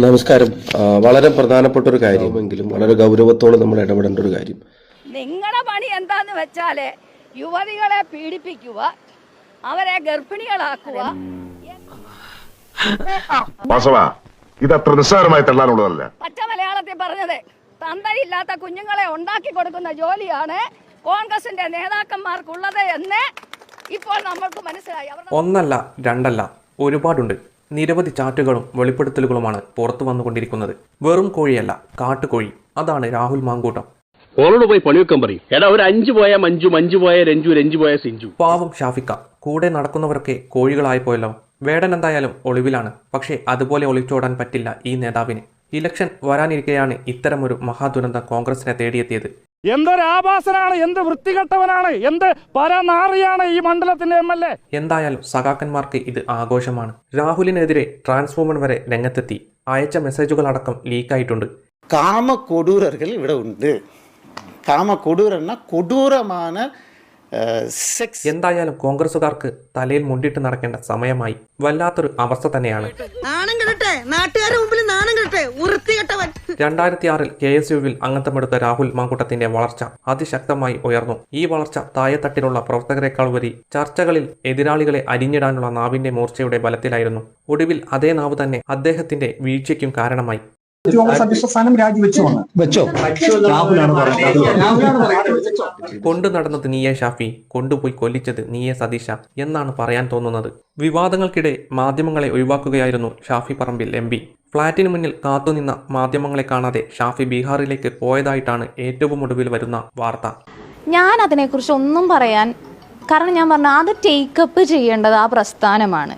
നമസ്കാരം. വളരെ പ്രധാനപ്പെട്ട ഒരു കാര്യമെങ്കിലും വളരെ ഗൗരവത്തോടെ നമ്മൾ ഇടപെടേണ്ട ഒരു കാര്യം. നിങ്ങളുടെ പണി എന്താന്ന് വെച്ചാൽ യുവതികളെ പീഡിപ്പിക്കുക അവരെ ഗർഭിണികളാക്കുക. വാസവ ഇത് അത്ര നിസ്സാരമായി തള്ളാനുള്ളതല്ല. പച്ച മലയാളത്തിൽ പറഞ്ഞത് തന്തയില്ലാത്ത കുഞ്ഞുങ്ങളെ ഉണ്ടാക്കി കൊടുക്കുന്ന ജോലിയാണ് കോൺഗ്രസിന്റെ നേതാക്കന്മാർക്കുള്ളത് എന്ന് ഇപ്പോൾ നമ്മൾക്ക് മനസ്സിലായി. ഒന്നല്ല രണ്ടല്ല ഒരുപാടുണ്ട്. നിരവധി ചാറ്റുകളും വെളിപ്പെടുത്തലുകളുമാണ് പുറത്തു വന്നുകൊണ്ടിരിക്കുന്നത്. വെറും കോഴിയല്ല കാട്ടുകോഴി. അതാണ് രാഹുൽ മാങ്കൂട്ടം. ഓളോട് പോയി പണിയൊക്കെ പറയും. എടാ ഒരു അഞ്ചു പോയ മഞ്ജു മഞ്ജു പോയ രഞ്ജു രഞ്ജു പോയ സിഞ്ചു. പാവം ഷാഫിക്ക. കൂടെ നടക്കുന്നവരൊക്കെ കോഴികളായിപ്പോയല്ലോ വേടൻ എന്തായാലും ഒളിവിലാണ്. പക്ഷേ അതുപോലെ ഒളിച്ചോടാൻ പറ്റില്ല ഈ നേതാവിന്. ഇലക്ഷൻ വരാനിരിക്കെയാണ് ഇത്തരമൊരു മഹാദുരന്തം കോൺഗ്രസിനെ തേടിയെത്തിയത്. എന്തൊരാഭാസനാണ് എന്ത് വൃത്തികെട്ടവനാണ് എന്ത് പരനാറിയാണ് ഈ മണ്ഡലത്തിന്റെ എം എൽ എ? എന്തായാലും സഖാക്കന്മാർക്ക് ഇത് ആഘോഷമാണ്. രാഹുലിനെതിരെ ട്രാൻസ്ഫോമർ വരെ രംഗത്തെത്തി. അയച്ച മെസ്സേജുകൾ അടക്കം ലീക്കായിട്ടുണ്ട്. കാമ കൊടൂരകൾ ഇവിടെ ഉണ്ട്. കാമ കൊടൂരെന്ന കൊടൂരമാണ് എന്തായാലും കോൺഗ്രസുകാർക്ക് തലയിൽ മുണ്ടിട്ട് നടക്കേണ്ട സമയമായി. വല്ലാത്തൊരു അവസ്ഥ തന്നെയാണ്. രണ്ടായിരത്തി ആറിൽ കെ എസ് യുവിൽ അംഗത്വമെടുത്ത രാഹുൽ മാങ്കൂട്ടത്തിന്റെ വളർച്ച അതിശക്തമായി ഉയർന്നു. ഈ വളർച്ച താഴെത്തട്ടിലുള്ള പ്രവർത്തകരെക്കാൾ ഉപരി ചർച്ചകളിൽ എതിരാളികളെ അരിഞ്ഞിടാനുള്ള നാവിന്റെ മൂർച്ചയുടെ ബലത്തിലായിരുന്നു. ഒടുവിൽ അതേ നാവ് തന്നെ അദ്ദേഹത്തിന്റെ വീഴ്ചയ്ക്കും കാരണമായി. കോൺഗ്രസ് അധ്യക്ഷ സ്ഥാനം രാജിവെച്ചു വെച്ചോ. കൊണ്ടു നടന്നത് നീയെ ഷാഫി. കൊണ്ടുപോയി കൊല്ലിച്ചത് നീയെ സതീഷ എന്നാണ് പറയാൻ തോന്നുന്നത്. വിവാദങ്ങൾക്കിടെ മാധ്യമങ്ങളെ ഒഴിവാക്കുകയായിരുന്നു ഷാഫി പറമ്പിൽ എം പി. ഫ്ളാറ്റിന് മുന്നിൽ കാത്തുനിന്ന മാധ്യമങ്ങളെ കാണാതെ ഷാഫി ബീഹാറിലേക്ക് പോയതായിട്ടാണ് ഏറ്റവും ഒടുവിൽ വരുന്ന വാർത്ത. ഞാൻ അതിനെക്കുറിച്ച് ഒന്നും പറയാൻ കാരണം ഞാൻ പറഞ്ഞു അത് ടേക്കപ്പ് ചെയ്യേണ്ടത് ആ പ്രസ്ഥാനമാണ്.